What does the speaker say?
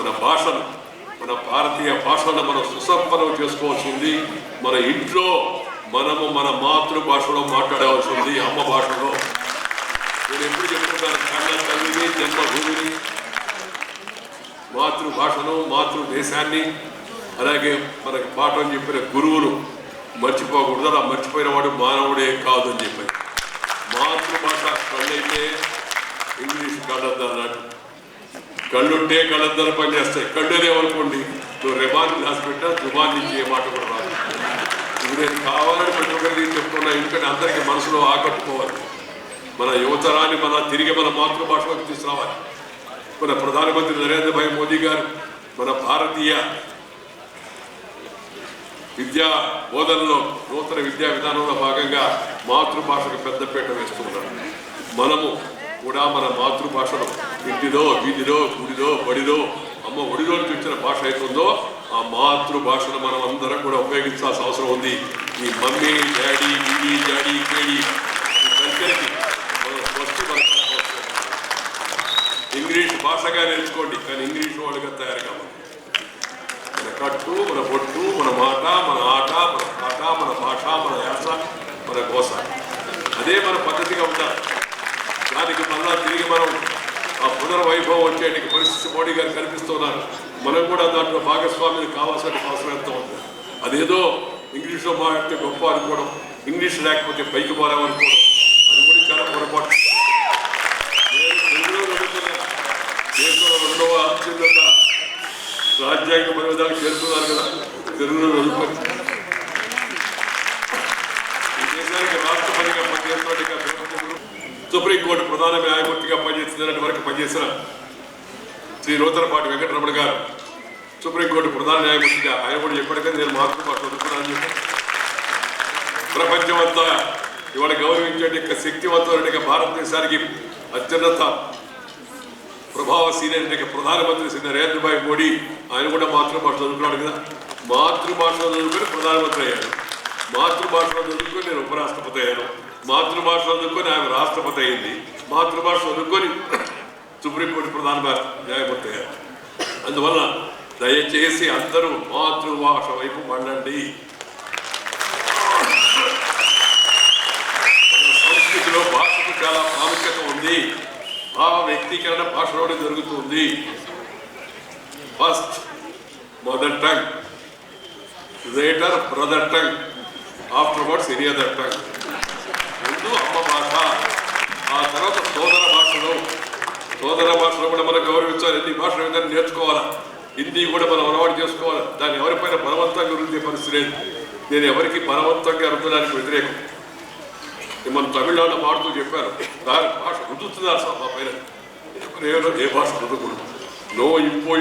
మన భాషను మన భారతీయ భాషను మనం సుసంపన్నం చేసుకోవాల్సింది మన ఇంట్లో మనము మన మాతృభాషలో మాట్లాడవలసింది అమ్మ భాషలో. నేను ఎప్పుడు చెప్తున్నాను కన్న తల్లిని జన్మభూమిని మాతృభాషను మాతృదేశాన్ని అలాగే మనకి పాఠం చెప్పిన గురువును మర్చిపోకూడదు అలా మర్చిపోయిన వాడు మానవుడే కాదు అని చెప్పారు మాతృభాష కళ్ళైతే ఇంగ్లీష్ కళ్ళద్దు అన్నాడు కళ్ళుంటే కళ్ళందరూ పనిచేస్తాయి. కళ్ళు లేవనుకోండి నువ్వు రెబాన్ హాస్పిటల్ పెట్టా జుబాన్ నుంచి ఏ మాట కూడా రాదు. ఇది నేను కావాలని ప్రతి ఒక్కరికి చెప్తున్నా ఎందుకంటే అందరికీ మనసులో ఆకట్టుకోవాలి. మన యువతరాన్ని మన తిరిగి మన మాతృభాషలోకి తీసుకురావాలి. మన ప్రధానమంత్రి నరేంద్ర భాయ్ మోదీ గారు మన భారతీయ విద్యా బోధనలో నూతన విద్యా విధానంలో భాగంగా మాతృభాషకు పెద్దపీట వేస్తున్నారు. మనము కూడా మన మాతృభాషను ఇంటిలో వీధిలో గుడిలో బడిలో అమ్మ ఒడిలో నుంచి వచ్చిన భాష అవుతుందో ఆ మాతృభాషను మనం అందరం కూడా ఉపయోగించాల్సిన అవసరం ఉంది. ఈ మమ్మీ డాడీ బీడీ డాడీ కేడీ ఇంగ్లీష్ భాషగా నేర్చుకోండి కానీ ఇంగ్లీష్ వాళ్ళుగా తయారు కావాలి మన కట్టు మన బొట్టు మన మాట మన ఆట మన పాట మన భాష మన యాస మన గోస అదే మన పద్ధతిగా ఉండాలి దానికి మళ్ళా తిరిగి మనం ఆ పునర్వైభవం వచ్చేటి పరిస్థితి మోడీ గారు కనిపిస్తున్నారు. మనం కూడా దాంట్లో భాగస్వామిని కావాల్సిన అవసరం ఎంత ఉంది. అదేదో ఇంగ్లీష్లో మాట్లాడితే గొప్ప అనుకోవడం ఇంగ్లీష్ లేకపోతే పైకి పోరామనుకోవడం అది కూడా చాలా పొరపాటు. దేశంలో రెండవ అత్యున్నత రాజ్యాంగ విధానం చేరుతున్నారు కదా తెలుగులో చదువుకొని ఈ దేశానికి రాష్ట్రపతిగా పనిచేస్తున్నట్టుగా సుప్రీంకోర్టు ప్రధాన న్యాయమూర్తిగా పనిచేస్తున్నట్టు వరకు పనిచేసిన శ్రీ నూతనపాటి వెంకటరమణ గారు సుప్రీంకోర్టు ప్రధాన న్యాయమూర్తిగా ఆయన కూడా ఎప్పటికైనా నేను మాతృభాష చదువుకున్నాను ప్రపంచం ప్రపంచమంతా ఇవాళ గౌరవించే యొక్క శక్తివంతమైన భారతదేశానికి అత్యున్నత ప్రభావశీలైన ప్రధానమంత్రి శ్రీ నరేంద్ర భాయ్ మోడీ ఆయన కూడా మాతృభాష చదువుకున్నాడు కదా. మాతృభాష చదువుకొని ప్రధానమంత్రి అయ్యాడు మాతృభాషలో చదువుకొని నేను ఉపరాష్ట్రపతి అయ్యాను. మాతృభాష చదువుకొని ఆమె రాష్ట్రపతి అయింది. మాతృభాష చదువుకొని సుప్రీంకోర్టు ప్రధాన న్యాయమూర్తి అయ్యారు. అందువల్ల దయచేసి అందరూ మాతృభాష వైపు మళ్ళండి. మన సంస్కృతిలో భాషకు చాలా ప్రాముఖ్యత ఉంది. భావ వ్యక్తీకరణ భాషలోనే జరుగుతుంది. First mother tongue. Later brother tongue. Afterwards any other tongue ముందు అమ్మ భాష. ఆ తర్వాత సోదర భాషలో సోదర భాషలో కూడా మనం గౌరవించాలి. ఎన్ని భాషలు ఏదైనా నేర్చుకోవాలా? హిందీ కూడా మనం అలవాటు చేసుకోవాలి. దాన్ని ఎవరిపైన బలవంతంగా రుద్దే పరిస్థితి లేదు. నేను ఎవరికి బలవంతంగా రుద్దడానికి వ్యతిరేకం. మనం మన తమిళనాడులో మాడుతూ చెప్పారు. దాని భాష రుద్దుతున్నారు సార్ మా పైన. ఏ- ఏ భాష రుద్దకూడదు? నో ఇంపో